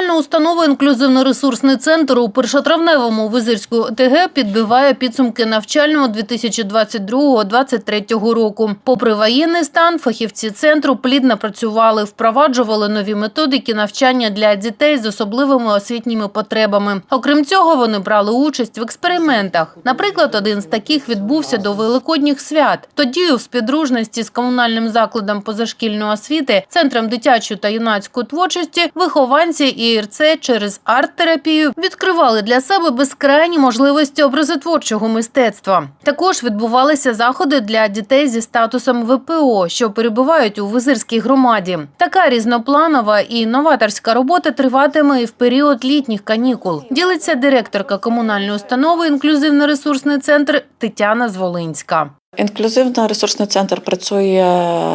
Комунальна установа «Інклюзивно-ресурсний центр» у першотравневому Визирську ОТГ підбиває підсумки навчального 2022-2023 року. Попри воєнний стан, фахівці центру плідно працювали, впроваджували нові методики навчання для дітей з особливими освітніми потребами. Окрім цього, вони брали участь в експериментах. Наприклад, один з таких відбувся до Великодніх свят. Тоді у співдружності з комунальним закладом позашкільної освіти, центром дитячої та юнацької творчості, вихованці ІРЦ через арт-терапію відкривали для себе безкрайні можливості образотворчого мистецтва. Також відбувалися заходи для дітей зі статусом ВПО, що перебувають у Визирській громаді. Така різнопланова і новаторська робота триватиме і в період літніх канікул. Ділиться директорка комунальної установи «Інклюзивно-ресурсний центр» Тетяна Зволинська. Інклюзивно-ресурсний центр працює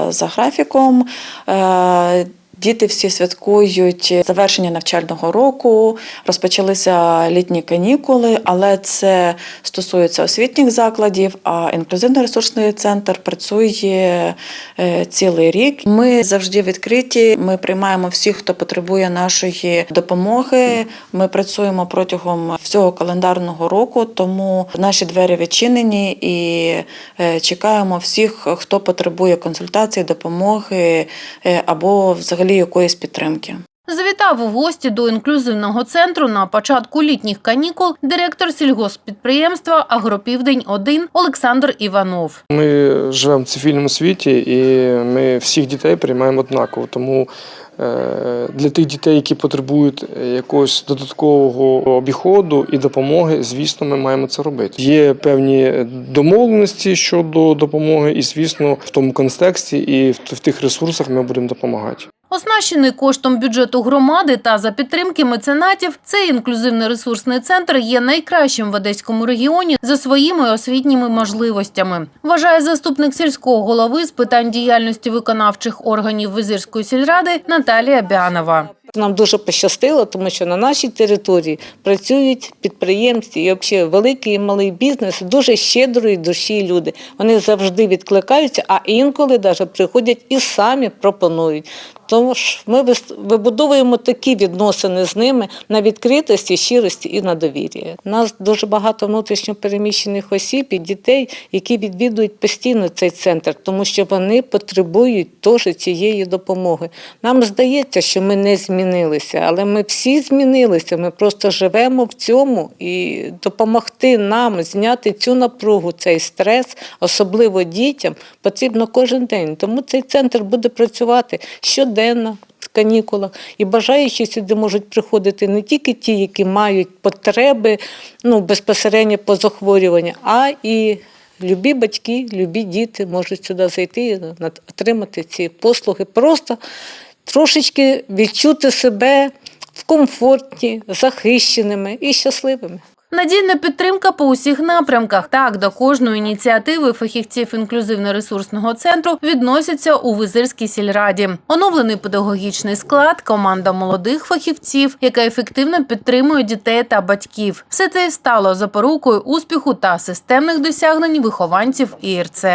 за графіком. Діти всі святкують завершення навчального року, розпочалися літні канікули, але це стосується освітніх закладів. А інклюзивно-ресурсний центр працює е, цілий рік. Ми завжди відкриті. Ми приймаємо всіх, хто потребує нашої допомоги. Ми працюємо протягом всього календарного року, тому наші двері відчинені і е, чекаємо всіх, хто потребує консультації, допомоги е, або взагалі якоїсь підтримки. Завітав у гості до інклюзивного центру на початку літніх канікул директор сільгосппідприємства «Агропівдень-1» Олександр Іванов. Ми живемо в цивільному світі і ми всіх дітей приймаємо однаково. Тому е, для тих дітей, які потребують якогось додаткового обіходу і допомоги, звісно, ми маємо це робити. Є певні домовленості щодо допомоги, і звісно, в тому контексті і в в тих ресурсах ми будемо допомагати. Оснащений коштом бюджету громади та за підтримки меценатів, цей інклюзивний ресурсний центр є найкращим в Одеському регіоні за своїми освітніми можливостями. Вважає заступник сільського голови з питань діяльності виконавчих органів Визирської сільради Наталія Бянова. Нам дуже пощастило, тому що на нашій території працюють підприємці і взагалі великий і малий бізнес, дуже щедрої душі люди. Вони завжди відкликаються, а інколи навіть приходять і самі пропонують. Тому ж ми вибудовуємо такі відносини з ними на відкритості, щирості і на довір'ї. Нас дуже багато внутрішньо переміщених осіб і дітей, які відвідують постійно цей центр, тому що вони потребують теж цієї допомоги. Нам здається, що ми не змінилися, але ми всі змінилися. Ми просто живемо в цьому і допомогти нам зняти цю напругу, цей стрес, особливо дітям, потрібно кожен день. Тому цей центр буде працювати щоденно. в Канікулах і бажаючі сюди можуть приходити не тільки ті, які мають потреби ну, безпосередньо по захворюванню, а і любі батьки, любі діти можуть сюди зайти і отримати ці послуги. Просто трошечки відчути себе в комфорті, захищеними і щасливими. Надійна підтримка по усіх напрямках. Так, до кожної ініціативи фахівців інклюзивно-ресурсного центру відносяться у Визирській сільраді. Оновлений педагогічний склад, команда молодих фахівців, яка ефективно підтримує дітей та батьків. Все це стало запорукою успіху та системних досягнень вихованців ІРЦ.